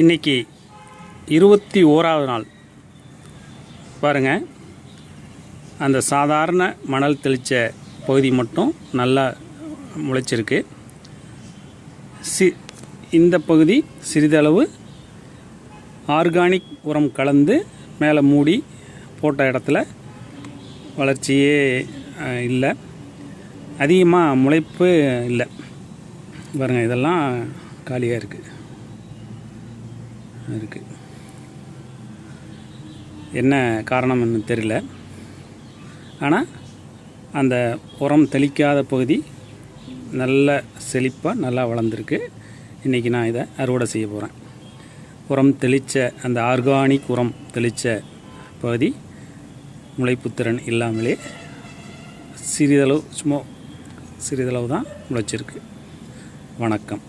இன்னைக்கு இருபத்தி ஓராவது நாள். பாருங்க. அந்த சாதாரண மணல் தெளித்த பகுதி மட்டும் நல்லா முளைச்சிருக்கு. சி இந்த பகுதி சிறிதளவு ஆர்கானிக் உரம் கலந்து மேலே மூடி போட்ட இடத்துல வளர்ச்சியே இல்லை. அதிகமாக முளைப்பு இல்லை. பாருங்கள் இதெல்லாம் காலியாக இருக்குது இருக்குது என்ன காரணம்னு தெரியல. ஆனால் அந்த உரம் தெளிக்காத பகுதி நல்ல செழிப்பாக நல்லா வளர்ந்துருக்கு. இன்றைக்கி நான் இதை அறுவடை செய்ய போகிறேன் உரம் தெளித்த அந்த ஆர்கானிக் உரம் தெளித்த பகுதி முளைப்புத்திறன் இல்லாமலே சிறிதளவு சும்மா சிறிதளவு தான் முளைச்சிருக்கு. வணக்கம்.